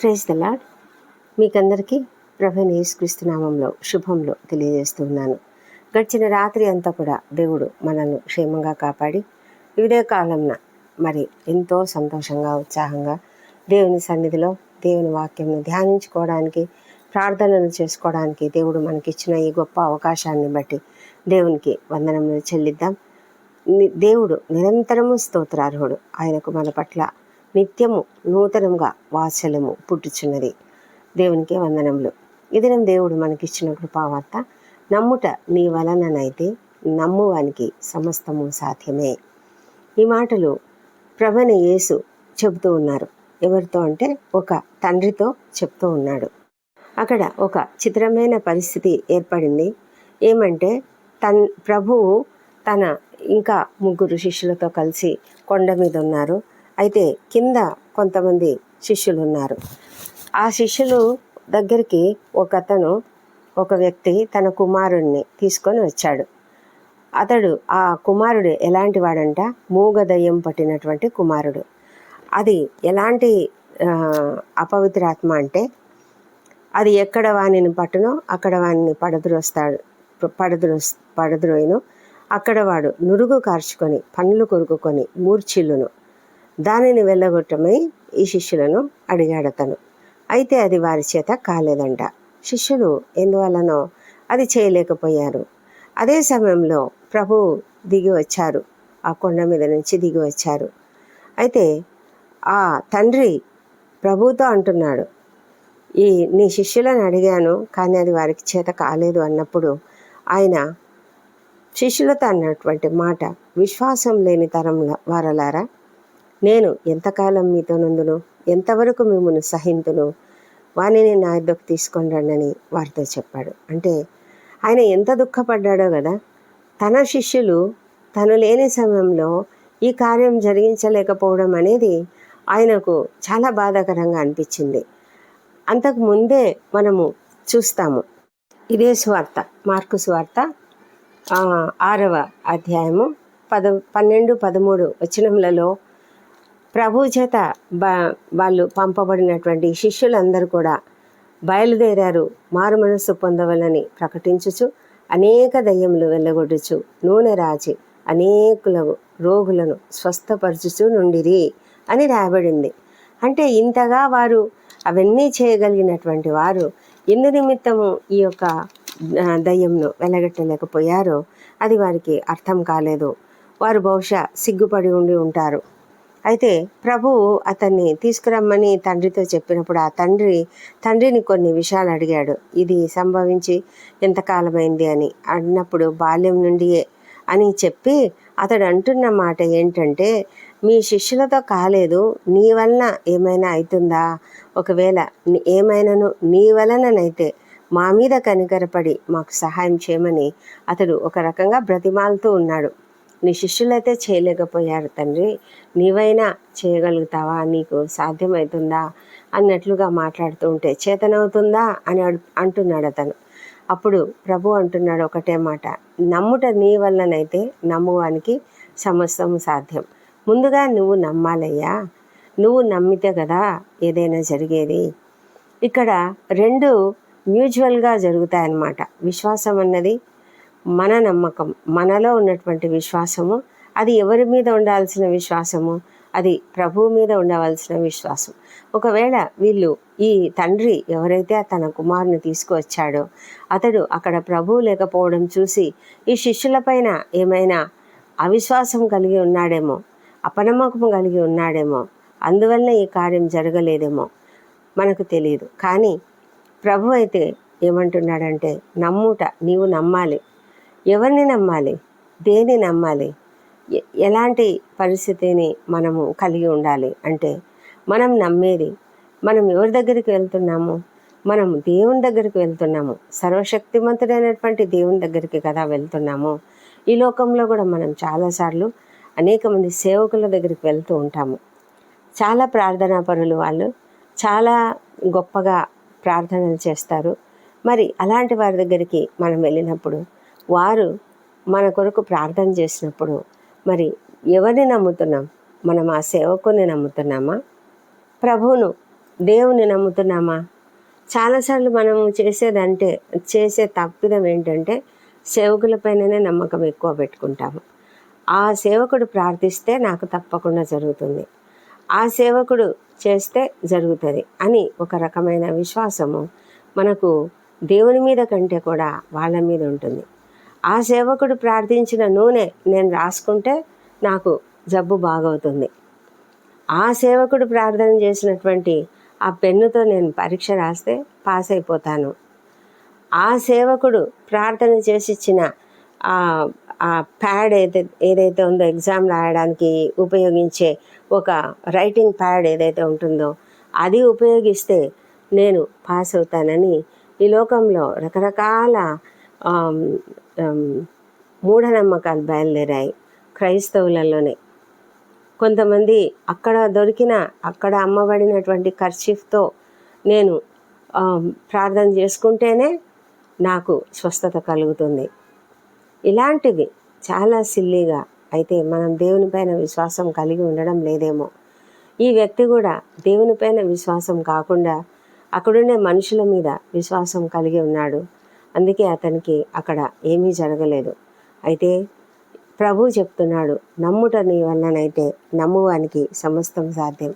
Praise the lord మీకందరికీ ప్రభు యేసుక్రీస్తు నామంలో శుభంలో తెలియజేస్తున్నాను గడిచిన రాత్రి అంతా కూడా దేవుడు మనల్ని క్షేమంగా కాపాడి ఇదే కాలంన మరి ఎంతో సంతోషంగా ఉత్సాహంగా దేవుని సన్నిధిలో దేవుని వాక్యంను ధ్యానించుకోవడానికి ప్రార్థనలు చేసుకోవడానికి దేవుడు మనకిచ్చిన ఈ గొప్ప అవకాశాన్ని బట్టి దేవునికి వందనములు చెల్లిద్దాం. దేవుడు నిరంతరము స్తోత్రార్హుడు. ఆయనకు మన పట్ల నిత్యము నూతనంగా వాత్సల్యము పుట్టుచున్నది. దేవునికి వందనములు. ఇదినం దేవుడు మనకిచ్చిన కృపావార్త. నమ్ముట నీ వలననైతే నమ్మువానికి సమస్తము సాధ్యమే. ఈ మాటలు ప్రభని యేసు చెబుతూ ఉన్నారు. ఎవరితో అంటే ఒక తండ్రితో చెప్తూ ఉన్నాడు. అక్కడ ఒక చిత్రమైన పరిస్థితి ఏర్పడింది. ఏమంటే తన్ ప్రభువు తన ఇంకా ముగ్గురు శిష్యులతో కలిసి కొండ మీద ఉన్నారు అయితే కింద కొంతమంది శిష్యులు ఉన్నారు ఆ శిష్యులు దగ్గరికి ఒక అతను ఒక వ్యక్తి తన కుమారుణ్ణి తీసుకొని వచ్చాడు. అతడు ఆ కుమారుడు ఎలాంటి వాడంట మూగదయ్యం పట్టినటువంటి కుమారుడు. అది ఎలాంటి అపవిత్రాత్మ అంటే? అది ఎక్కడ వానిని పట్టునో అక్కడ వానిని పడద్రోస్తాడు పడద్రో పడద్రోయను. అక్కడ వాడు నురుగు కార్చుకొని పండ్లు కొరుకుకొని మూర్చిల్లును దానిని వెళ్ళగొట్టమై ఈ శిష్యులను అడిగాడతను అయితే అది వారి చేత కాలేదంట. శిష్యులు ఎందువలనో అది చేయలేకపోయారు. అదే సమయంలో ప్రభు దిగి వచ్చారు. ఆ కొండ మీద నుంచి దిగి వచ్చారు. అయితే ఆ తండ్రి ప్రభుతో అంటున్నాడు ఈ నీ శిష్యులను అడిగాను కానీ అది వారికి చేత కాలేదు అన్నప్పుడు ఆయన శిష్యులతో అన్నటువంటి మాట విశ్వాసం లేని తరంలో వారలారా? నేను ఎంతకాలం మీతో నందును ఎంతవరకు మిమ్మల్ని సహింతును? వానిని నా యొద్దకు తీసుకొని రండని వారితో చెప్పాడు. అంటే ఆయన ఎంత దుఃఖపడ్డాడో కదా? తన శిష్యులు తను లేని సమయంలో ఈ కార్యం జరిగించలేకపోవడం అనేది ఆయనకు చాలా బాధాకరంగా అనిపించింది. అంతకు ముందే మనము చూస్తాము. ఇదే స్వార్త మార్కు స్వార్త ఆరవ అధ్యాయము పద పన్నెండు పదమూడు వచనములలో ప్రభు చేత బ వాళ్ళు పంపబడినటువంటి శిష్యులందరూ కూడా బయలుదేరారు మారు మనస్సు పొందవలని ప్రకటించుచు అనేక దయ్యములు వెళ్ళగొట్టుచు నూనె రాచి అనేకుల రోగులను స్వస్థపరచుచు నుండిరి అని రాయబడింది. అంటే ఇంతగా వారు అవన్నీ చేయగలిగినటువంటి వారు ఎందు నిమిత్తము ఈ యొక్క దయ్యంను వెలగట్టలేకపోయారో అది వారికి అర్థం కాలేదు. వారు బహుశా సిగ్గుపడి ఉండి ఉంటారు. అయితే ప్రభువు అతన్ని తీసుకురమ్మని తండ్రితో చెప్పినప్పుడు ఆ తండ్రి తండ్రిని కొన్ని విషయాలు అడిగాడు. ఇది సంభవించి ఎంతకాలమైంది అని అడిగినప్పుడు బాల్యం నుండియే అని చెప్పి అతడు అంటున్న మాట ఏంటంటే మీ శిష్యులతో కాలేదు నీ వలన ఏమైనా అవుతుందా ఒకవేళ ఏమైనాను నీ వలననైతే మా మీద కనికరపడి మాకు సహాయం చేయమని అతడు ఒక రకంగా బ్రతిమాలుతూ ఉన్నాడు. నీ శిష్యులైతే చేయలేకపోయారు తండ్రి. నీవైనా చేయగలుగుతావా? నీకు సాధ్యమవుతుందా అన్నట్లుగా మాట్లాడుతూ ఉంటే చేతనవుతుందా? అని అంటున్నాడు అతను. అప్పుడు ప్రభు అంటున్నాడు ఒకటే మాట. నమ్ముట నీ వల్లనైతే నమ్మువానికి సమస్తము సాధ్యం. ముందుగా నువ్వు నమ్మాలయ్యా. నువ్వు నమ్మితే కదా ఏదైనా జరిగేది. ఇక్కడ రెండు మ్యూచువల్గా జరుగుతాయన్నమాట. విశ్వాసం అన్నది మన నమ్మకం మనలో ఉన్నటువంటి విశ్వాసము అది ఎవరి మీద ఉండాల్సిన విశ్వాసము అది ప్రభువు మీద ఉండవలసిన విశ్వాసం. ఒకవేళ వీళ్ళు ఈ తండ్రి ఎవరైతే తన కుమారుని తీసుకువచ్చాడో అతడు అక్కడ ప్రభువు లేకపోవడం చూసి ఈ శిష్యులపైన ఏమైనా అవిశ్వాసం కలిగి ఉన్నాడేమో అపనమ్మకం కలిగి ఉన్నాడేమో అందువల్ల ఈ కార్యం జరగలేదేమో మనకు తెలియదు కానీ ప్రభు అయితే ఏమంటున్నాడంటే నమ్ముట నీవు నమ్మాలి. ఎవరిని నమ్మాలి? దేన్ని నమ్మాలి? ఎ- ఎలాంటి పరిస్థితిని మనము కలిగి ఉండాలి అంటే మనం నమ్మేది మనం ఎవరి దగ్గరికి వెళ్తున్నాము? మనం దేవుని దగ్గరికి వెళ్తున్నాము. సర్వశక్తిమంతుడైనటువంటి దేవుని దగ్గరికి కదా వెళ్తున్నాము? ఈ లోకంలో కూడా మనం చాలాసార్లు అనేక మంది సేవకుల దగ్గరికి వెళ్తూ ఉంటాము. చాలా ప్రార్థనా పనులు వాళ్ళు చాలా గొప్పగా ప్రార్థనలు చేస్తారు. మరి అలాంటి వారి దగ్గరికి మనం వెళ్ళినప్పుడు వారు మన కొరకు ప్రార్థన చేసినప్పుడు మరి ఎవరిని నమ్ముతున్నాం? మనం ఆ సేవకుని నమ్ముతున్నామా? ప్రభువును దేవుని నమ్ముతున్నామా? చాలాసార్లు మనము చేసేదంటే చేసే తప్పిదం ఏంటంటే సేవకులపైననే నమ్మకం ఎక్కువ పెట్టుకుంటాము. ఆ సేవకుడు ప్రార్థిస్తే నాకు తప్పకుండా జరుగుతుంది. ఆ సేవకుడు చేస్తే జరుగుతుంది అని ఒక రకమైన విశ్వాసము మనకు దేవుని మీద కంటే కూడా వాళ్ళ మీద ఉంటుంది. ఆ సేవకుడు ప్రార్థించిన నూనె నేను రాసుకుంటే నాకు జబ్బు బాగవుతుంది. ఆ సేవకుడు ప్రార్థన చేసినటువంటి ఆ పెన్నుతో నేను పరీక్ష రాస్తే పాస్ అయిపోతాను ఆ సేవకుడు ప్రార్థన చేసి ఇచ్చిన ఆ ప్యాడ్ ఏదైతే ఏదైతే ఉందో ఎగ్జామ్ రాయడానికి ఉపయోగించే ఒక రైటింగ్ ప్యాడ్ ఏదైతే ఉంటుందో అది ఉపయోగిస్తే నేను పాస్ అవుతానని ఈ లోకంలో రకరకాల మూఢనమ్మకాలు బయలుదేరాయి క్రైస్తవులలోనే. కొంతమంది అక్కడ దొరికిన అక్కడ అమ్మబడినటువంటి కర్చీఫ్తో నేను ప్రార్థన చేసుకుంటేనే నాకు స్వస్థత కలుగుతుంది. ఇలాంటివి చాలా సిల్లీగా అయితే మనం దేవునిపైన విశ్వాసం కలిగి ఉండడం లేదేమో. ఈ వ్యక్తి కూడా దేవునిపైన విశ్వాసం కాకుండా అక్కడుండే మనుషుల మీద విశ్వాసం కలిగి ఉన్నాడు. అందుకే అతనికి అక్కడ ఏమీ జరగలేదు. అయితే ప్రభు చెప్తున్నాడు నమ్ముట నీ వలనైతే నమ్మువానికి సమస్తం సాధ్యం.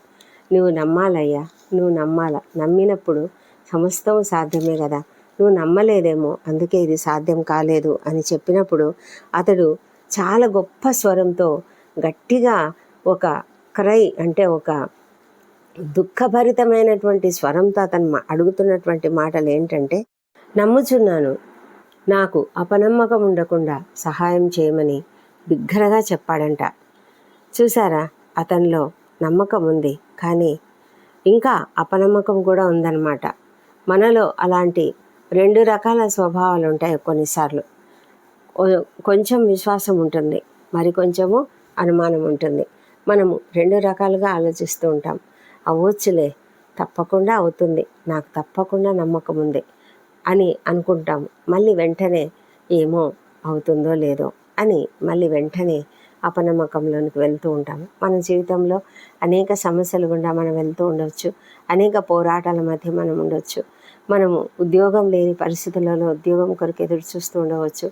నువ్వు నమ్మాలయ్యా నువ్వు నమ్మాల. నమ్మినప్పుడు సమస్తం సాధ్యమే కదా. నువ్వు నమ్మలేదేమో అందుకే ఇది సాధ్యం కాలేదు అని చెప్పినప్పుడు అతడు చాలా గొప్ప స్వరంతో గట్టిగా ఒక క్రై అంటే ఒక దుఃఖభరితమైనటువంటి స్వరంతో అతను అడుగుతున్నటువంటి మాటలు ఏంటంటే నమ్ముచున్నాను. నాకు అపనమ్మకం ఉండకుండా సహాయం చేయమని బిగ్గరగా చెప్పాడంట. చూసారా అతనిలో నమ్మకం ఉంది. కానీ ఇంకా అపనమ్మకం కూడా ఉందన్నమాట. మనలో అలాంటి రెండు రకాల స్వభావాలు ఉంటాయి కొన్నిసార్లు. కొంచెం విశ్వాసం ఉంటుంది. మరి కొంచెము అనుమానం ఉంటుంది. మనము రెండు రకాలుగా ఆలోచిస్తూ ఉంటాం. అవ్వచ్చులే తప్పకుండా అవుతుంది. నాకు తప్పకుండా నమ్మకం ఉంది. అని అనుకుంటాము. మళ్ళీ వెంటనే ఏమో అవుతుందో లేదో అని మళ్ళీ వెంటనే అపనమ్మకంలోనికి వెళ్తూ ఉంటాము. మన జీవితంలో అనేక సమస్యలు గుండా మనం వెళ్తూ ఉండవచ్చు అనేక పోరాటాల మధ్య మనం ఉండవచ్చు మనము ఉద్యోగం లేని పరిస్థితులలో ఉద్యోగం కొరకు ఎదురు చూస్తూ ఉండవచ్చు.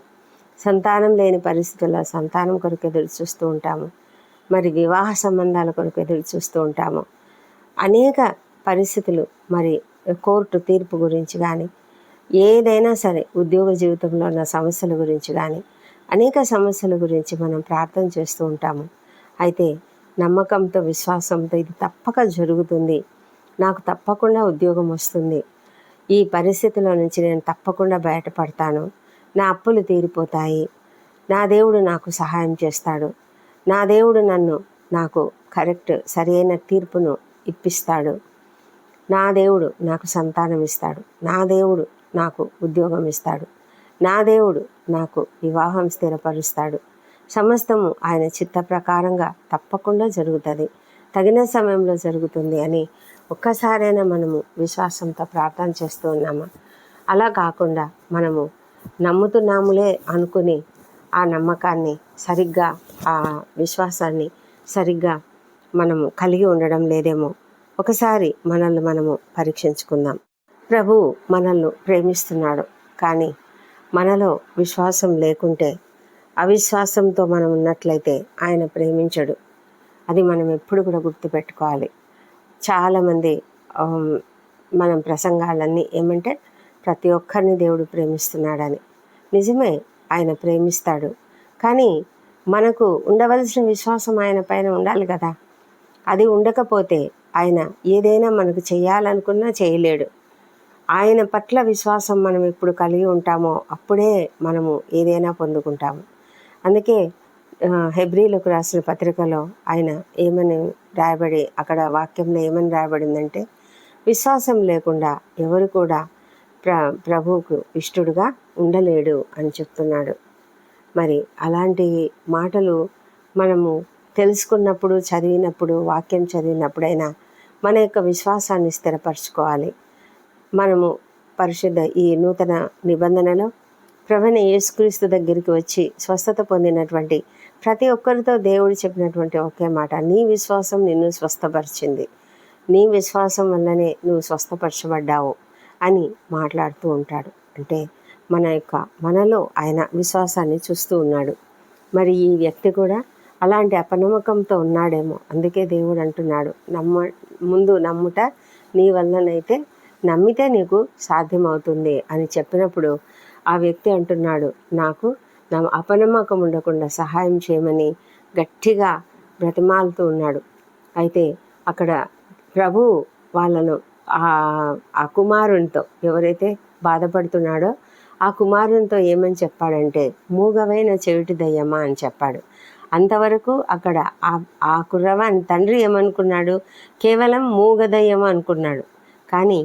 సంతానం లేని పరిస్థితుల్లో సంతానం కొరకు ఎదురు చూస్తూ ఉంటాము. మరి వివాహ సంబంధాల కొరకు ఎదురు చూస్తూ ఉంటాము. అనేక పరిస్థితులు మరి కోర్టు తీర్పు గురించి కానీ ఏదైనా సరే ఉద్యోగ జీవితంలో ఉన్న సమస్యల గురించి కానీ అనేక సమస్యల గురించి మనం ప్రార్థన చేస్తూ ఉంటాము. అయితే నమ్మకంతో విశ్వాసంతో ఇది తప్పక జరుగుతుంది. నాకు తప్పకుండా ఉద్యోగం వస్తుంది. ఈ పరిస్థితిలో నుంచి నేను తప్పకుండా బయటపడతాను. నా అప్పులు తీరిపోతాయి. నా దేవుడు నాకు సహాయం చేస్తాడు. నా దేవుడు నన్ను నాకు కరెక్ట్ సరైన తీర్పును ఇప్పిస్తాడు. నా దేవుడు నాకు సంతానం ఇస్తాడు. నా దేవుడు నాకు ఉద్యోగం ఇస్తాడు. నా దేవుడు నాకు వివాహం స్థిరపరుస్తాడు. సమస్తము ఆయన చిత్త ప్రకారంగా తప్పకుండా జరుగుతుంది. తగిన సమయంలో జరుగుతుంది అని ఒక్కసారైనా మనము విశ్వాసంతో ప్రార్థన చేస్తూ ఉన్నామా? అలా కాకుండా మనము నమ్ముతున్నాములే అనుకుని ఆ నమ్మకాన్ని సరిగ్గా ఆ విశ్వాసాన్ని సరిగ్గా మనము కలిగి ఉండడం లేదేమో. ఒకసారి మనల్ని మనము పరీక్షించుకుందాం. ప్రభు మనల్ని ప్రేమిస్తున్నాడు. కానీ మనలో విశ్వాసం లేకుంటే అవిశ్వాసంతో మనం ఉన్నట్లయితే ఆయన ప్రేమించడు. అది మనం ఎప్పుడు కూడా గుర్తుపెట్టుకోవాలి. చాలామంది మనం ప్రసంగాలన్నీ ఏమంటే ప్రతి ఒక్కరిని దేవుడు ప్రేమిస్తున్నాడని. నిజమే ఆయన ప్రేమిస్తాడు. కానీ మనకు ఉండవలసిన విశ్వాసం ఆయన పైన ఉండాలి కదా. అది ఉండకపోతే ఆయన ఏదైనా మనకు చేయాలనుకున్నా చేయలేడు. ఆయన పట్ల విశ్వాసం మనం ఎప్పుడు కలిగి ఉంటామో అప్పుడే మనము ఏదైనా పొందుకుంటాము. అందుకే హెబ్రిలకు రాసిన పత్రికలో ఆయన ఏమని రాయబడి అక్కడ వాక్యంలో ఏమని రాయబడిందంటే విశ్వాసం లేకుండా ఎవరు కూడా ప్ర ప్రభువుకు ఇష్టడుగా ఉండలేడు అని చెప్తున్నాడు. మరి అలాంటి మాటలు మనము తెలుసుకున్నప్పుడు చదివినప్పుడు వాక్యం చదివినప్పుడైనా మన యొక్క విశ్వాసాన్ని స్థిరపరచుకోవాలి. మనము పరిశుద్ధ ఈ నూతన నిబంధనలో ప్రవణ యేసుక్రీస్తు దగ్గరికి వచ్చి స్వస్థత పొందినటువంటి ప్రతి ఒక్కరితో దేవుడు చెప్పినటువంటి ఒకే మాట నీ విశ్వాసం నిన్ను స్వస్థపరిచింది. నీ విశ్వాసం వల్లనే నువ్వు స్వస్థపరచబడ్డావు అని మాట్లాడుతూ ఉంటాడు. అంటే మన యొక్క మనలో ఆయన విశ్వాసాన్ని చూస్తూ ఉన్నాడు. మరి ఈ వ్యక్తి కూడా అలాంటి అపనమ్మకంతో ఉన్నాడేమో. అందుకే దేవుడు అంటున్నాడు నమ్మ ముందు నమ్ముట నీ వల్లనైతే నమ్మితే నీకు సాధ్యమవుతుంది అని చెప్పినప్పుడు ఆ వ్యక్తి అంటున్నాడు నాకు నా అపనమ్మకం ఉండకుండా సహాయం చేయమని గట్టిగా బ్రతిమాలుతూ ఉన్నాడు. అయితే అక్కడ ప్రభు వాళ్ళను ఆ కుమారునితో ఎవరైతే బాధపడుతున్నాడో ఆ కుమారునితో ఏమని చెప్పాడంటే మూగవైన చెవిటి దయ్యమా అని చెప్పాడు. అంతవరకు అక్కడ ఆ ఆ కుర్రవాని తండ్రి ఏమనుకున్నాడు? కేవలం మూగదయ్యం అనుకున్నాడు కానీ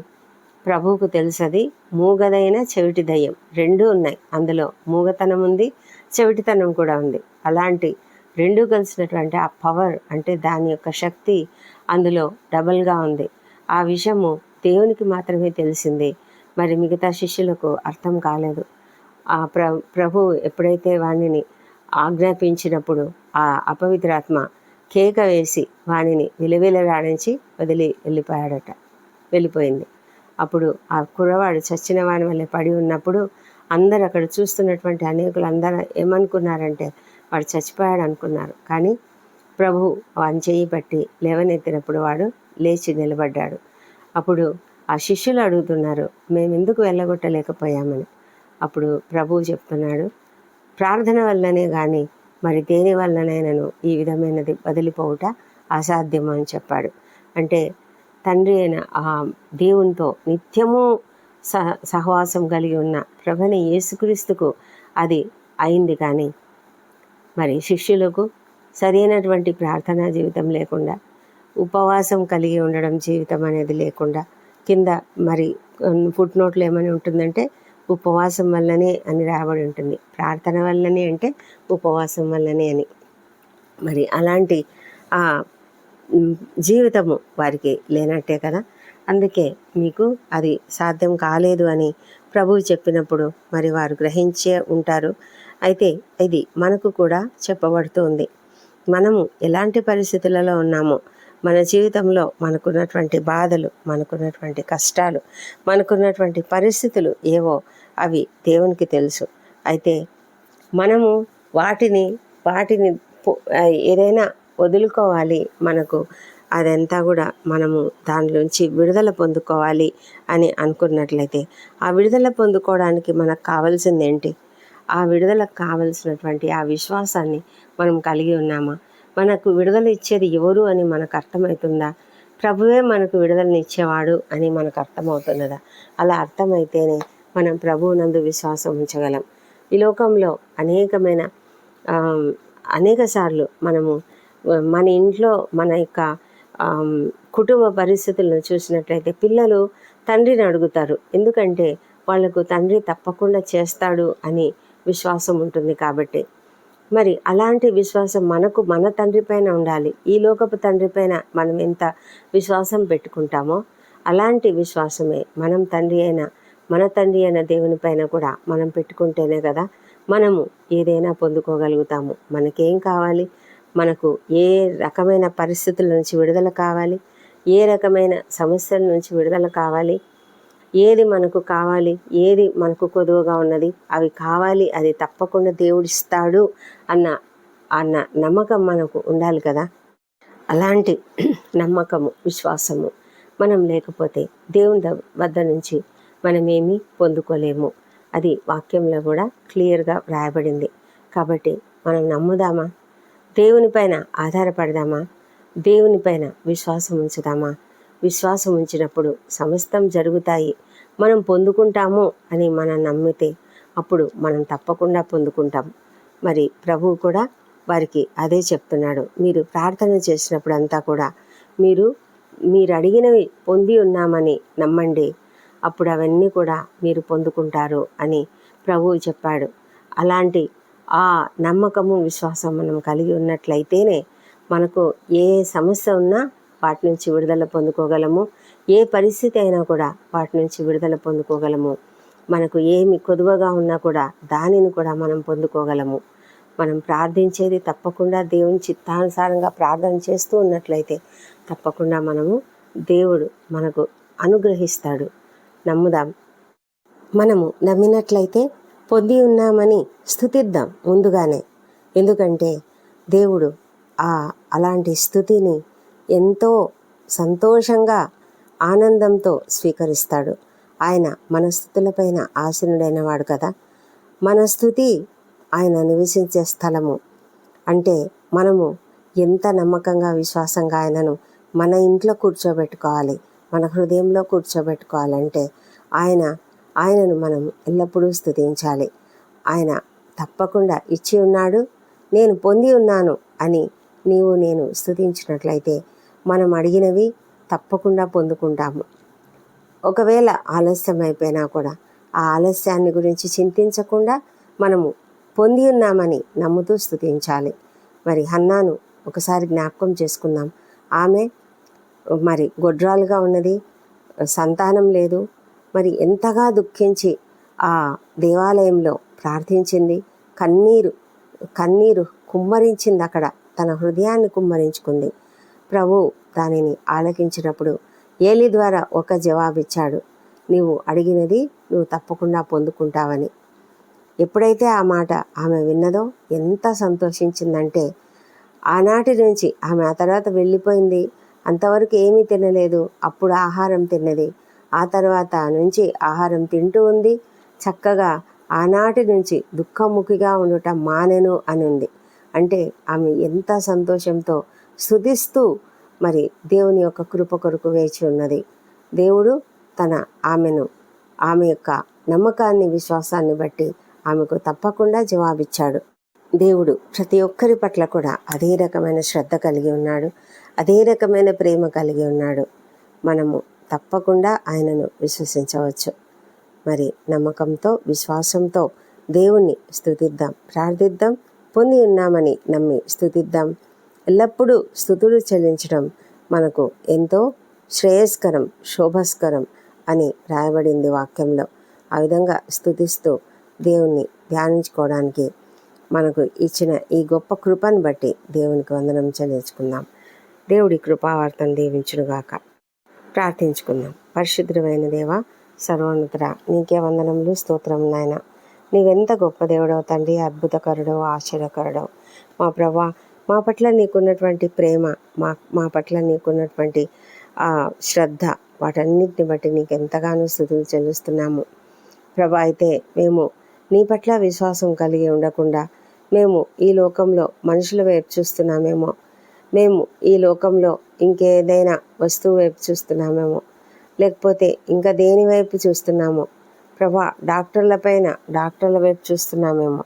ప్రభువుకు తెలుసది మూగదైన చెవిటి దయ్యం. రెండూ ఉన్నాయి. అందులో మూగతనం ఉంది చెవిటితనం కూడా ఉంది. అలాంటి రెండు కలిసినటువంటి ఆ పవర్ అంటే దాని యొక్క శక్తి అందులో డబల్గా ఉంది. ఆ విషయము దేవునికి మాత్రమే తెలిసింది. మరి మిగతా శిష్యులకు అర్థం కాలేదు. ఆ ప్ర ప్రభు ఎప్పుడైతే వాణిని ఆజ్ఞాపించినప్పుడు ఆ అపవిత్రాత్మ కేక వేసి వాణిని విలవిలరాడించి వదిలి వెళ్ళిపోయాడట వెళ్ళిపోయింది. అప్పుడు ఆ కుర్రవాడు చచ్చిన వాని వల్ల పడి ఉన్నప్పుడు అందరు అక్కడ చూస్తున్నటువంటి అనేకులు అందరూ ఏమనుకున్నారంటే వాడు చచ్చిపోయాడు అనుకున్నారు. కానీ ప్రభు వాని చేయి పట్టి లేవనెత్తినప్పుడు వాడు లేచి నిలబడ్డాడు. అప్పుడు ఆ శిష్యులు అడుగుతున్నారు మేము ఎందుకు వెళ్ళగొట్టలేకపోయామని? అప్పుడు ప్రభువు చెప్తున్నాడు ప్రార్థన వల్లనే కానీ మరి దేని వల్లనైనాను ఈ విధమైనది వదిలిపోవుట అసాధ్యము అని చెప్పాడు. అంటే తండ్రి అయిన ఆ దేవునితో నిత్యము సహ సహవాసం కలిగి ఉన్న ప్రభని యేసుక్రీస్తుకు అది అయింది కానీ మరి శిష్యులకు సరైనటువంటి ప్రార్థనా జీవితం లేకుండా ఉపవాసం కలిగి ఉండడం జీవితం అనేది లేకుండా కింద మరి ఫుట్ నోట్లు ఏమని ఉంటుందంటే ఉపవాసం వల్లనే అని రాబడి ఉంటుంది. ప్రార్థన వల్లనే అంటే ఉపవాసం వల్లనే అని. మరి అలాంటి ఆ జీవితము వారికి లేనట్టే కదా? అందుకే మీకు అది సాధ్యం కాలేదు అని ప్రభువు చెప్పినప్పుడు మరి వారు గ్రహించే ఉంటారు. అయితే ఇది మనకు కూడా చెప్పబడుతుంది. మనము ఎలాంటి పరిస్థితులలో ఉన్నామో మన జీవితంలో మనకున్నటువంటి బాధలు మనకున్నటువంటి కష్టాలు మనకున్నటువంటి పరిస్థితులు ఏవో అవి దేవునికి తెలుసు. అయితే మనము వాటిని వాటిని ఏదైనా వదులుకోవాలి. మనకు అదంతా కూడా మనము దానిలోంచి విడుదల పొందుకోవాలి అని అనుకున్నట్లయితే ఆ విడుదల పొందుకోవడానికి మనకు కావాల్సింది ఏంటి? ఆ విడుదలకు కావలసినటువంటి ఆ విశ్వాసాన్ని మనం కలిగి ఉన్నామా? మనకు విడుదల ఇచ్చేది ఎవరు అని మనకు అర్థమవుతుందా ప్రభువే మనకు విడుదలని ఇచ్చేవాడు అని మనకు అర్థమవుతున్నదా? అలా అర్థమైతేనే మనం ప్రభువునందు విశ్వాసం ఉంచగలం. ఈ లోకంలో అనేకమైన అనేక సార్లు మనము మన ఇంట్లో మన యొక్క కుటుంబ పరిస్థితులను చూసినట్లయితే పిల్లలు తండ్రిని అడుగుతారు. ఎందుకంటే వాళ్ళకు తండ్రి తప్పకుండా చేస్తాడు అని విశ్వాసం ఉంటుంది కాబట్టి. మరి అలాంటి విశ్వాసం మనకు మన తండ్రి పైన ఉండాలి. ఈ లోకపు తండ్రి పైన మనం ఎంత విశ్వాసం పెట్టుకుంటామో అలాంటి విశ్వాసమే మనం తండ్రి అయిన మన తండ్రి అయిన దేవుని పైన కూడా మనం పెట్టుకుంటేనే కదా మనము ఏదైనా పొందుకోగలుగుతాము. మనకేం కావాలి? మనకు ఏ రకమైన పరిస్థితుల నుంచి విడుదల కావాలి? ఏ రకమైన సమస్యల నుంచి విడుదల కావాలి? ఏది మనకు కావాలి? ఏది మనకు కొదువుగా ఉన్నది? అవి కావాలి అది తప్పకుండా దేవుడిస్తాడు అన్న అన్న నమ్మకం మనకు ఉండాలి కదా? అలాంటి నమ్మకము విశ్వాసము మనం లేకపోతే దేవుని వద్ద నుంచి మనమేమీ పొందుకోలేము. అది వాక్యంలో కూడా క్లియర్గా వ్రాయబడింది. కాబట్టి మనం నమ్ముదామా? దేవునిపైన ఆధారపడదామా? దేవునిపైన విశ్వాసం ఉంచుదామా? విశ్వాసం ఉంచినప్పుడు సమస్తం జరుగుతాయి. మనం పొందుకుంటాము అని మనం నమ్మితే అప్పుడు మనం తప్పకుండా పొందుకుంటాం. మరి ప్రభువు కూడా వారికి అదే చెప్తున్నాడు. మీరు ప్రార్థన చేసినప్పుడు అంతా కూడా మీరు మీరు అడిగినవి పొంది ఉన్నామని నమ్మండి. అప్పుడు అవన్నీ కూడా మీరు పొందుకుంటారు అని ప్రభువు చెప్పాడు. అలాంటి ఆ నమ్మకము విశ్వాసం మనం కలిగి ఉన్నట్లయితేనే మనకు ఏ సమస్య ఉన్నా వాటి నుంచి విడుదల పొందుకోగలము. ఏ పరిస్థితి అయినా కూడా వాటి నుంచి విడుదల పొందుకోగలము. మనకు ఏమి కొదువగా ఉన్నా కూడా దానిని కూడా మనం పొందుకోగలము. మనం ప్రార్థించేది తప్పకుండా దేవుని చిత్తానుసారంగా ప్రార్థన చేస్తూ ఉన్నట్లయితే తప్పకుండా మనము దేవుడు మనకు అనుగ్రహిస్తాడు. నమ్ముదాం. మనము నమ్మినట్లయితే పొంది ఉన్నామని స్థుతిద్దాం ముందుగానే. ఎందుకంటే దేవుడు ఆ అలాంటి స్థుతిని ఎంతో సంతోషంగా ఆనందంతో స్వీకరిస్తాడు. ఆయన మన స్థుతులపైన ఆసీనుడైన వాడు కదా. మన స్థుతి ఆయన నివసించే స్థలము. అంటే మనము ఎంత నమ్మకంగా విశ్వాసంగా ఆయనను మన ఇంట్లో కూర్చోబెట్టుకోవాలి మన హృదయంలో కూర్చోబెట్టుకోవాలంటే ఆయన ఆయనను మనం ఎల్లప్పుడూ స్థుతించాలి ఆయన తప్పకుండా ఇచ్చి ఉన్నాడు నేను పొంది ఉన్నాను అని నీవు నేను స్థుతించినట్లయితే మనం అడిగినవి తప్పకుండా పొందుకుంటాము. ఒకవేళ ఆలస్యం అయిపోయినా కూడా ఆ ఆలస్యాన్ని గురించి చింతించకుండా మనము పొంది ఉన్నామని నమ్ముతూ స్థుతించాలి మరి హన్నాను ఒకసారి జ్ఞాపకం చేసుకుందాం. ఆమె మరి గొడ్రాలుగా ఉన్నది సంతానం లేదు మరి ఎంతగా దుఃఖించి ఆ దేవాలయంలో ప్రార్థించింది. కన్నీరు కన్నీరు కుమ్మరించింది అక్కడ. తన హృదయాన్ని కుమ్మరించుకుంది. ప్రభు దానిని ఆలకించినప్పుడు ఏలి ద్వారా ఒక జవాబిచ్చాడు. నీవు అడిగినది నువ్వు తప్పకుండా పొందుకుంటావని. ఎప్పుడైతే ఆ మాట ఆమె విన్నదో ఎంత సంతోషించిందంటే ఆనాటి నుంచి ఆమె ఆ తర్వాత వెళ్ళిపోయింది. అంతవరకు ఏమీ తినలేదు. అప్పుడు ఆహారం తిన్నది. ఆ తర్వాత నుంచి ఆహారం తింటూ ఉంది. చక్కగా ఆనాటి నుంచి దుఃఖముఖిగా ఉండటం మానెను అని ఉంది అంటే ఆమె ఎంత సంతోషంతో స్థుతిస్తూ మరి దేవుని యొక్క కృప కొరకు వేచి ఉన్నది. దేవుడు తన ఆమెను ఆమె యొక్క నమ్మకాన్ని విశ్వాసాన్ని బట్టి ఆమెకు తప్పకుండా జవాబిచ్చాడు. దేవుడు ప్రతి ఒక్కరి పట్ల కూడా అదే రకమైన శ్రద్ధ కలిగి ఉన్నాడు. అదే రకమైన ప్రేమ కలిగి ఉన్నాడు. మనము తప్పకుండా ఆయనను విశ్వసించవచ్చు. మరి నమ్మకంతో విశ్వాసంతో దేవుణ్ణి స్థుతిద్దాం ప్రార్థిద్దాం పొంది ఉన్నామని నమ్మి స్థుతిద్దాం ఎల్లప్పుడూ స్థుతులు చెల్లించడం మనకు ఎంతో శ్రేయస్కరం శోభస్కరం అని రాయబడింది వాక్యంలో. ఆ విధంగా స్థుతిస్తూ దేవుణ్ణి ధ్యానించుకోవడానికి మనకు ఇచ్చిన ఈ గొప్ప కృపను బట్టి దేవునికి వందనం చెల్లించుకుందాం. దేవుడి కృపావార్తను దీవించునుగాక. ప్రార్థించుకుందాం. పరిశుద్ధమైన దేవ సర్వోన్నతుడ నీకే వందనములు స్తోత్రం నాయన. నీవెంత గొప్ప దేవుడవు తండ్రి అద్భుతకరుడవు ఆశ్చర్యకరుడవు. మా ప్రభా మా పట్ల నీకున్నటువంటి ప్రేమ మా మా పట్ల నీకున్నటువంటి శ్రద్ధ వాటన్నిటిని బట్టి నీకు ఎంతగానో స్థుతులు చెల్లిస్తున్నాము. ప్రభా అయితే మేము నీ పట్ల విశ్వాసం కలిగి ఉండకుండా మేము ఈ లోకంలో మనుషుల వైపు చూస్తున్నామేమో. మేము ఈ లోకంలో ఇంకేదైనా వస్తువు వైపు చూస్తున్నామేమో. లేకపోతే ఇంకా దేని వైపు చూస్తున్నామో. ప్రభా డాక్టర్ల పైన డాక్టర్ల వైపు చూస్తున్నామేమో.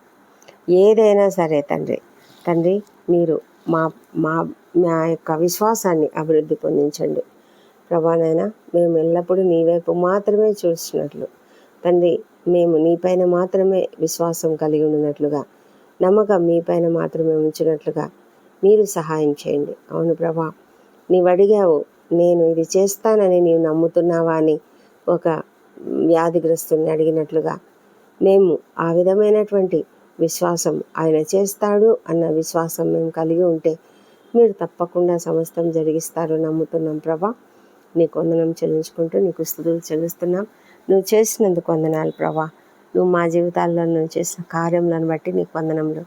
ఏదైనా సరే తండ్రి తండ్రి మీరు మా మా మా యొక్క విశ్వాసాన్ని అభివృద్ధి పొందించండి. ప్రభానైనా మేము ఎల్లప్పుడూ నీ వైపు మాత్రమే చూస్తున్నట్లు. తండ్రి మేము నీపైన మాత్రమే విశ్వాసం కలిగి ఉన్నట్లుగా నమ్మకం మీపైన మాత్రమే ఉంచినట్లుగా మీరు సహాయం చేయండి. అవును ప్రభా నీవు అడిగావు నేను ఇది చేస్తానని నీవు నమ్ముతున్నావా అని ఒక వ్యాధిగ్రస్తుని అడిగినట్లుగా మేము ఆ విధమైనటువంటి విశ్వాసం ఆయన చేస్తాడు అన్న విశ్వాసం మేము కలిగి ఉంటే మీరు తప్పకుండా సమస్తం జరిగిస్తారు నమ్ముతున్నాం ప్రభా. నీకు వందనం చెల్లించుకుంటూ నీకు స్థుతులు చెల్లిస్తున్నాం. నువ్వు చేసినందుకు వందనాలు ప్రభా. నువ్వు మా జీవితాల్లో నువ్వు చేసిన కార్యములను బట్టి నీకు వందనములు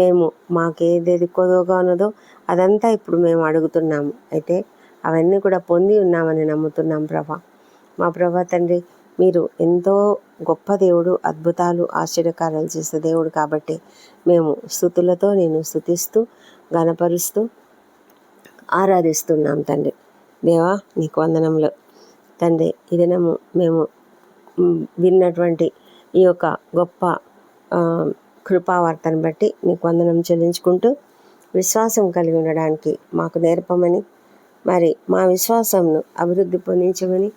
మేము మాకు ఏది కొదవగా ఉన్నదో అదంతా ఇప్పుడు మేము అడుగుతున్నాము. అయితే అవన్నీ కూడా పొంది ఉన్నామని నమ్ముతున్నాం ప్రభా. మా ప్రభా తండ్రి మీరు ఎంతో గొప్ప దేవుడు అద్భుతాలు ఆశ్చర్యకారాలు చేసే దేవుడు కాబట్టి మేము స్థుతులతో నేను స్థుతిస్తూ గనపరుస్తూ ఆరాధిస్తున్నాం తండ్రి. దేవా నీకు వందనంలో తండ్రి ఇదనము మేము విన్నటువంటి ఈ యొక్క గొప్ప కృపావార్తను బట్టి నీకు వందనం చెల్లించుకుంటూ విశ్వాసం కలిగి ఉండడానికి మాకు నేర్పమని మరి మా విశ్వాసంను అభివృద్ధి పొందించమని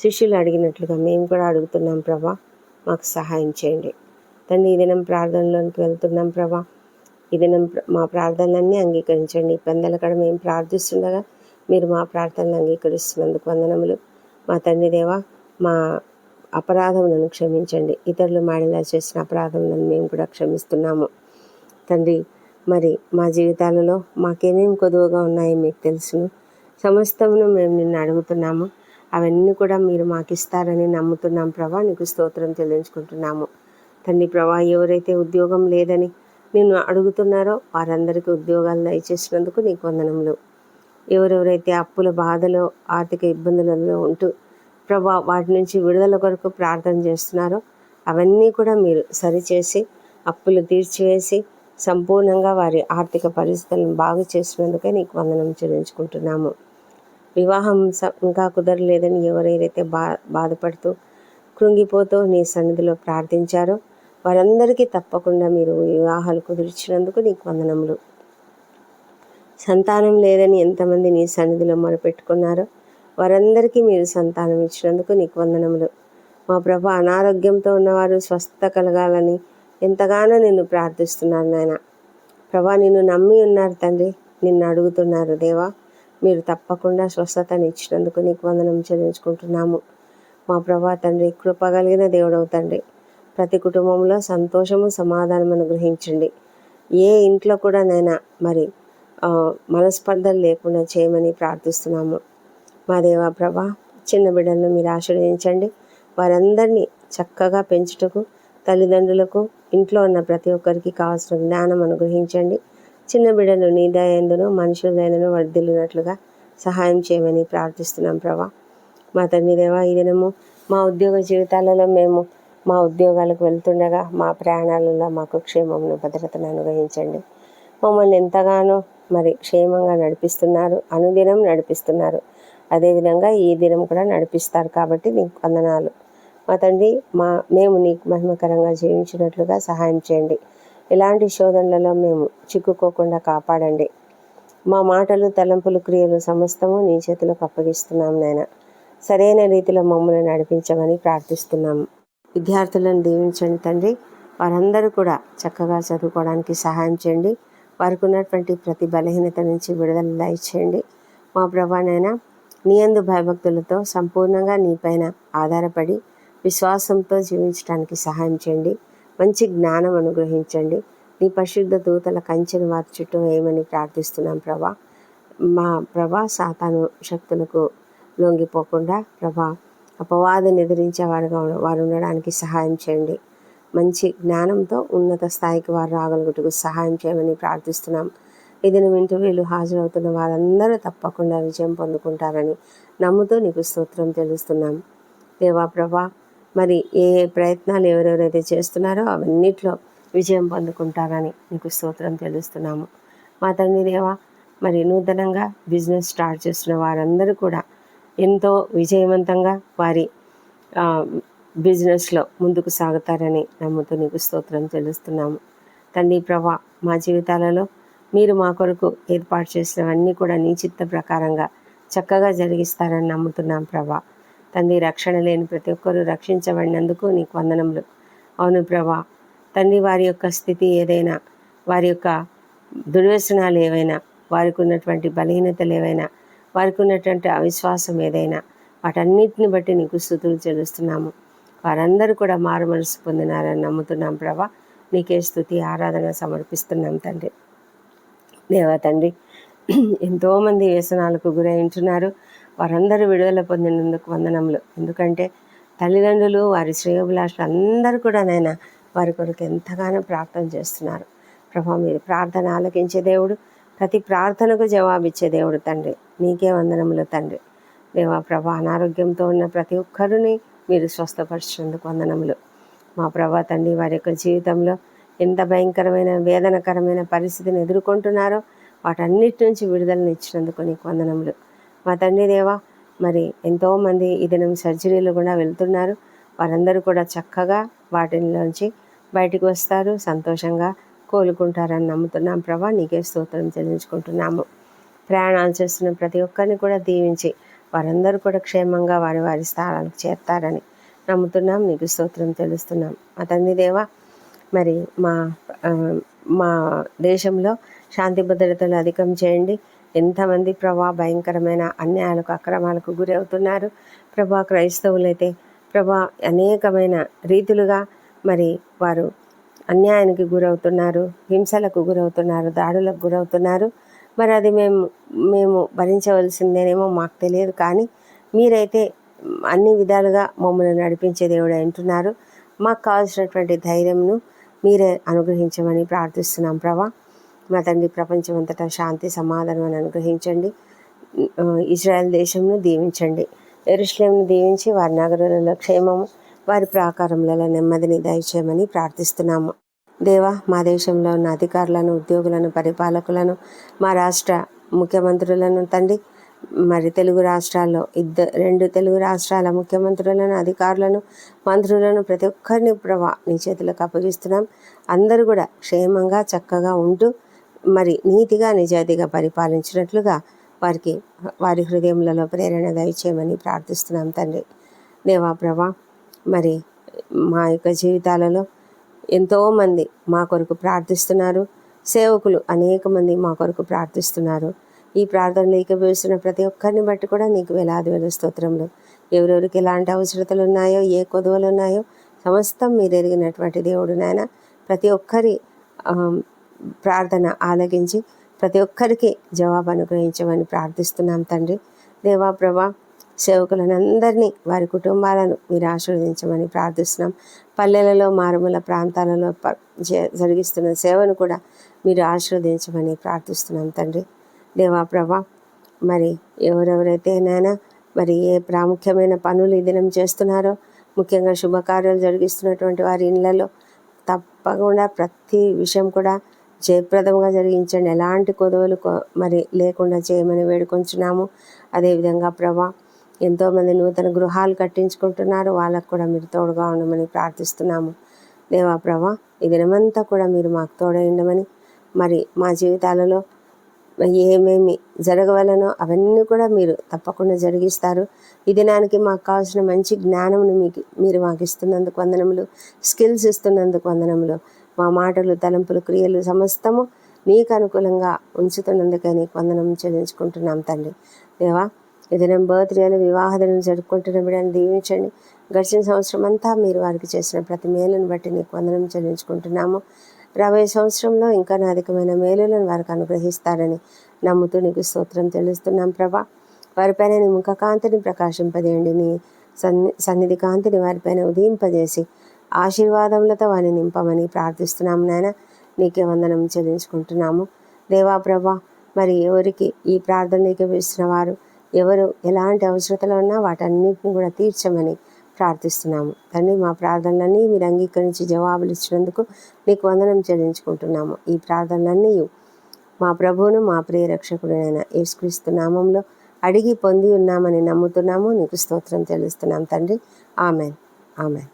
శిష్యులు అడిగినట్లుగా మేము కూడా అడుగుతున్నాం ప్రభా మాకు సహాయం చేయండి. తండ్రి ఈ దినం ప్రార్థనలోనికి వెళ్తున్నాం ప్రభా. ఈ దినం మా ప్రార్థనలన్నీ అంగీకరించండి. పెందల కడ మేము ప్రార్థిస్తుండగా మీరు మా ప్రార్థనలు అంగీకరిస్తున్నందుకు వందనములు. మా తండ్రి దేవా మా అపరాధములను క్షమించండి. ఇతరులు మాడిలా చేసిన అపరాధములను మేము కూడా క్షమిస్తున్నాము. తండ్రి మరి మా జీవితాలలో మాకేమేమి కొదువుగా ఉన్నాయో మీకు తెలుసును సమస్తమును మేము నిన్ను అడుగుతున్నాము. అవన్నీ కూడా మీరు మాకు ఇస్తారని నమ్ముతున్నాం ప్రభా. నీకు స్తోత్రం చెల్లించుకుంటున్నాము. తండ్రి ప్రభా ఎవరైతే ఉద్యోగం లేదని నిన్ను అడుగుతున్నారో వారందరికీ ఉద్యోగాలు దయచేసినందుకు నీకు వందనములు. ఎవరెవరైతే అప్పుల బాధలో ఆర్థిక ఇబ్బందులలో ఉంటూ ప్రభా వాటి నుంచి విడుదల కొరకు ప్రార్థన చేస్తున్నారో. అవన్నీ కూడా మీరు సరిచేసి అప్పులు తీర్చివేసి సంపూర్ణంగా వారి ఆర్థిక పరిస్థితులను బాగు చేసినందుకే నీకు వందనం చెల్లించుకుంటున్నాము. వివాహం స- ఇంకా కుదరలేదని ఎవరైతే బా బాధపడుతూ కృంగిపోతూ నీ సన్నిధిలో ప్రార్థించారో వారందరికీ తప్పకుండా మీరు వివాహాలు కుదిర్చినందుకు నీకు వందనములు. సంతానం లేదని ఎంతమంది నీ సన్నిధిలో మొరపెట్టుకున్నారో వారందరికీ మీరు సంతానం ఇచ్చినందుకు నీకు వందనములు. మా ప్రభ అనారోగ్యంతో ఉన్నవారు స్వస్థత కలగాలని ఎంతగానో నిన్ను ప్రార్థిస్తున్నారు నాయన. ప్రభా నిన్ను నమ్మి ఉన్నారు తండ్రి నిన్ను అడుగుతున్నారు దేవా. మీరు తప్పకుండా స్వస్థతని ఇచ్చినందుకు నీకు వందనం చెల్లించుకుంటున్నాము. మా ప్రభా తండ్రి కృప కలిగిన దేవుడవు తండ్రి. ప్రతి కుటుంబంలో సంతోషము సమాధానం అనుగ్రహించండి. ఏ ఇంట్లో కూడా నైనా మరి మనస్పర్ధలు లేకుండా చేయమని ప్రార్థిస్తున్నాము. మా దేవా ప్రభా చిన్న బిడ్డలను మీరు ఆశీర్వదించండి. వారందరినీ చక్కగా పెంచుటకు తల్లిదండ్రులకు ఇంట్లో ఉన్న ప్రతి ఒక్కరికి కావాల్సిన జ్ఞానం అనుగ్రహించండి. చిన్న బిడ్డలు నీ దయందును మనుషుల దయను వర్ధిల్లినట్లుగా సహాయం చేయమని ప్రార్థిస్తున్నాం ప్రభా. మా తండ్రి దేవా ఈ దినము మా ఉద్యోగ జీవితాలలో మేము మా ఉద్యోగాలకు వెళ్తుండగా మా ప్రయాణాలలో మాకు క్షేమమును భద్రతను అనుగ్రహించండి. మమ్మల్ని ఎంతగానో మరి క్షేమంగా నడిపిస్తున్నారు అనుదినం నడిపిస్తున్నారు. అదేవిధంగా ఈ దినం కూడా నడిపిస్తారు కాబట్టి నీకు వందనాలు. మా తండ్రి మా మేము నీకు మహిమకరంగా జీవించినట్లుగా సహాయం చేయండి. ఇలాంటి శోధనలలో మేము చిక్కుకోకుండా కాపాడండి. మా మాటలు తలంపులు క్రియలు సమస్తము నీ చేతులకు అప్పగిస్తున్నాం నాయన. సరైన రీతిలో మమ్మల్ని నడిపించమని ప్రార్థిస్తున్నాము విద్యార్థులను దీవించండి తండ్రి. వారందరూ కూడా చక్కగా చదువుకోవడానికి సహాయం చేయండి. వారికి ఉన్నటువంటి ప్రతి బలహీనత నుంచి విడుదల దయచేయండి. మా ప్రభానైనా నీ అందు భయభక్తులతో సంపూర్ణంగా నీపైన ఆధారపడి విశ్వాసంతో జీవించడానికి సహాయం చేయండి. మంచి జ్ఞానం అనుగ్రహించండి. నీ పరిశుద్ధ దూతల కంచెను వారి చుట్టూ వేయమని ప్రార్థిస్తున్నాం ప్రభా. మా ప్రభా సాతాను శక్తులకు లొంగిపోకుండా ప్రభా అపవాదిని ఎదిరించే వారుగా వారు ఉండడానికి సహాయం చేయండి. మంచి జ్ఞానంతో ఉన్నత స్థాయికి వారు రాగలుగుటకు సహాయం చేయమని ప్రార్థిస్తున్నాం. ఇది ఇంటర్వ్యూలు హాజరవుతున్న వారందరూ తప్పకుండా విజయం పొందుకుంటారని నమ్ముతూ నీకు స్తోత్రం తెలుస్తున్నాం. దేవా ప్రభా మరి ఏ ఏ ప్రయత్నాలు ఎవరెవరైతే చేస్తున్నారో అవన్నిట్లో విజయం పొందుకుంటారని నీకు స్తోత్రం తెలుస్తున్నాము. మా తండ్రి దేవా మరి నూతనంగా బిజినెస్ స్టార్ట్ చేస్తున్న వారందరూ కూడా ఎంతో విజయవంతంగా వారి బిజినెస్లో ముందుకు సాగుతారని నమ్ముతూ నీకు స్తోత్రం తెలుస్తున్నాము. తండ్రి ప్రభా మా జీవితాలలో మీరు మా కొరకు ఏర్పాటు చేసినవన్నీ కూడా నీ చిత్త ప్రకారంగా చక్కగా జరిగిస్తారని నమ్ముతున్నాం ప్రభా. తండ్రి రక్షణ లేని ప్రతి ఒక్కరూ రక్షించబడినందుకు నీకు వందనములు. అవును ప్రభా తండ్రి వారి యొక్క స్థితి ఏదైనా వారి యొక్క దుర్వ్యసనాలు ఏవైనా వారికి ఉన్నటువంటి బలహీనతలు ఏవైనా వారికి ఉన్నటువంటి అవిశ్వాసం ఏదైనా వాటన్నిటిని బట్టి నీకు స్థుతులు చెల్లిస్తున్నాము. వారందరూ కూడా మారు మనసు పొందినారని నమ్ముతున్నాం ప్రభా. నీకే స్థుతి ఆరాధన సమర్పిస్తున్నాం తండ్రి. దేవా తండ్రి. ఎంతోమంది వ్యసనాలకు గురై ఉంటున్నారు వారందరూ విడుదల పొందినందుకు వందనములు. ఎందుకంటే తల్లిదండ్రులు వారి శ్రేయోభిలాషులు అందరూ కూడా నైనా వారి కొరకు ఎంతగానో ప్రార్థన చేస్తున్నారు. ప్రభా మీరు ప్రార్థన ఆలకించే దేవుడు ప్రతి ప్రార్థనకు జవాబిచ్చే దేవుడు తండ్రి. నీకే వందనములు తండ్రి. దేవా ప్రభా అనారోగ్యంతో ఉన్న ప్రతి ఒక్కరిని మీరు స్వస్థపరిచినందుకు వందనములు. మా ప్రభా తండ్రి వారి యొక్క జీవితంలో ఎంత భయంకరమైన వేదనకరమైన పరిస్థితిని ఎదుర్కొంటున్నారో వాటన్నిటి నుంచి విడుదలను ఇచ్చినందుకు నీకు వందనములు. మా తండ్రి దేవా మరి ఎంతోమంది ఈ దినం సర్జరీలు కూడా వెళ్తున్నారు. వారందరూ కూడా చక్కగా వాటిలోంచి బయటికి వస్తారు సంతోషంగా కోలుకుంటారని నమ్ముతున్నాం. ప్రభా నీకే స్తోత్రం చెల్లించుకుంటున్నాము. ప్రయాణాలు చేస్తున్న ప్రతి ఒక్కరిని కూడా దీవించి వారందరూ కూడా క్షేమంగా వారి వారి స్థానాలకు చేరతారని నమ్ముతున్నాం. నీకు స్తోత్రం తెలుస్తున్నాం. మా తండ్రి దేవా మరి మా మా దేశంలో శాంతి భద్రతలు అధికం చేయండి. ఎంతమంది ప్రభా భయంకరమైన అన్యాయాలకు అక్రమాలకు గురి అవుతున్నారు ప్రభా క్రైస్తవులైతే ప్రభా అనేకమైన రీతులుగా మరి వారు అన్యాయానికి గురవుతున్నారు హింసలకు గురవుతున్నారు దాడులకు గురవుతున్నారు. మరి అది మేము మేము భరించవలసిందేనేమో మాకు తెలియదు కానీ మీరైతే అన్ని విధాలుగా మమ్మల్ని నడిపించే దేవుడు అంటున్నారు. మాకు కావాల్సినటువంటి ధైర్యంను మీరే అనుగ్రహించమని ప్రార్థిస్తున్నాం ప్రభా. మా తండ్రి ప్రపంచమంతటా శాంతి సమాధానం అనుగ్రహించండి. ఇజ్రాయెల్ దేశంను దీవించండి. ఎరుశ్లేంను దీవించి వారి నగరాలలో క్షేమము వారి ప్రాకారములలో నెమ్మదిని దయచేయమని ప్రార్థిస్తున్నాము. దేవా మా దేశంలో ఉన్న అధికారులను ఉద్యోగులను పరిపాలకులను మా రాష్ట్ర ముఖ్యమంత్రులను తండ్రి మరి తెలుగు రాష్ట్రాల్లో ఇద్దరు రెండు తెలుగు రాష్ట్రాల ముఖ్యమంత్రులను అధికారులను మంత్రులను ప్రతి ఒక్కరిని ప్రభా నీ చేతులకు అప్పగిస్తున్నాం. అందరూ కూడా క్షేమంగా చక్కగా ఉంటూ మరి నీతిగా నిజాయితీగా పరిపాలించినట్లుగా వారికి వారి హృదయములలో ప్రేరణ దయచేయమని ప్రార్థిస్తున్నాం తండ్రి. దేవా ప్రభా మరి మా యొక్క జీవితాలలో ఎంతోమంది మా కొరకు ప్రార్థిస్తున్నారు. సేవకులు అనేక మంది మా కొరకు ప్రార్థిస్తున్నారు. ఈ ప్రార్థనలు ఏకీభవిస్తున్న ప్రతి ఒక్కరిని బట్టి కూడా నీకు వేలాది వేల స్తోత్రములు. ఎవరెవరికి ఎలాంటి అవసరతలు ఉన్నాయో ఏ కొదువలు ఉన్నాయో సమస్తం మీరు ఎరిగినటువంటి దేవుడు నాయన. ప్రతి ఒక్కరి ప్రార్థన ఆలగించి ప్రతి ఒక్కరికి జవాబు అనుగ్రహించమని ప్రార్థిస్తున్నాం తండ్రి. దేవా ప్రభా సేవకులనందరినీ వారి కుటుంబాలను మీరు ఆశీర్వదించమని ప్రార్థిస్తున్నాం. పల్లెలలో మారుమూల ప్రాంతాలలో జరిగిస్తున్న సేవను కూడా మీరు ఆశీర్వదించమని ప్రార్థిస్తున్నాం తండ్రి. దేవా ప్రభా మరి ఎవరెవరైతే నాయనా మరి ఏ ప్రాముఖ్యమైన పనులు ఈ దినం చేస్తున్నారో ముఖ్యంగా శుభకార్యాలు జరిగిస్తున్నటువంటి వారి ఇళ్ళలో తప్పకుండా ప్రతి విషయం కూడా జయప్రదంగా జరిగించండి. ఎలాంటి కొదవలు మరి లేకుండా చేయమని వేడుకొంచున్నాము. అదేవిధంగా ప్రభా ఎంతోమంది నూతన గృహాలు కట్టించుకుంటున్నారు. వాళ్ళకు కూడా మీరు తోడుగా ఉండమని ప్రార్థిస్తున్నాము. దేవా ప్రభా ఈ దినమంతా కూడా మీరు మాకు తోడైండమని మరి మా జీవితాలలో ఏమేమి జరగవలనో అవన్నీ కూడా మీరు తప్పకుండా జరిగిస్తారు. ఈ దినానికి మాకు కావాల్సిన మంచి జ్ఞానమును మీకు మీరు మాకు ఇస్తున్నందుకు వందనములు స్కిల్స్ ఇస్తున్నందుకు వందనములు. మా మాటలు తలంపులు క్రియలు సమస్తము నీకు అనుకూలంగా ఉంచుతున్నందుకే నీకు వందనం చెల్లించుకుంటున్నాం తండ్రి. దేవా ఏదైనా బర్త్డేలు వివాహ దినం జరుపుకుంటున్న బిడ్డను దీవించండి. గడిచిన సంవత్సరం అంతా మీరు వారికి చేసిన ప్రతి మేలును బట్టి నీకు వందనం చెల్లించుకుంటున్నాము. రాబోయే సంవత్సరంలో ఇంకా అధికమైన మేలులను వారికి అనుగ్రహిస్తారని నమ్ముతూ నీకు స్తోత్రం తెలుస్తున్నాం ప్రభా. వారిపైన నీ ముఖ కాంతిని ప్రకాశింపజేయండి. నీ సన్ని సన్నిధి కాంతిని వారిపైన ఉదయింపజేసి ఆశీర్వాదములతో వారిని నింపమని ప్రార్థిస్తున్నాము నాయన. నీకే వందనం చెల్లించుకుంటున్నాము. దేవా ప్రభా మరి ఎవరికి ఈ ప్రార్థనలోకి వేస్తున్న వారు? ఎవరు ఎలాంటి అవసరతలు ఉన్నా వాటన్నిటిని కూడా తీర్చమని ప్రార్థిస్తున్నాము. తండ్రి మా ప్రార్థనలన్నీ మీరు అంగీకరించి జవాబులు ఇచ్చినందుకు నీకు వందనం చెల్లించుకుంటున్నాము. ఈ ప్రార్థనలన్నీ మా ప్రభువును మా ప్రియ రక్షకుడైన యేసుక్రీస్తు నామంలో అడిగి పొంది ఉన్నామని నమ్ముతున్నాము. నీకు స్తోత్రం తెలుస్తున్నాం తండ్రి. ఆమెన్. ఆమెన్.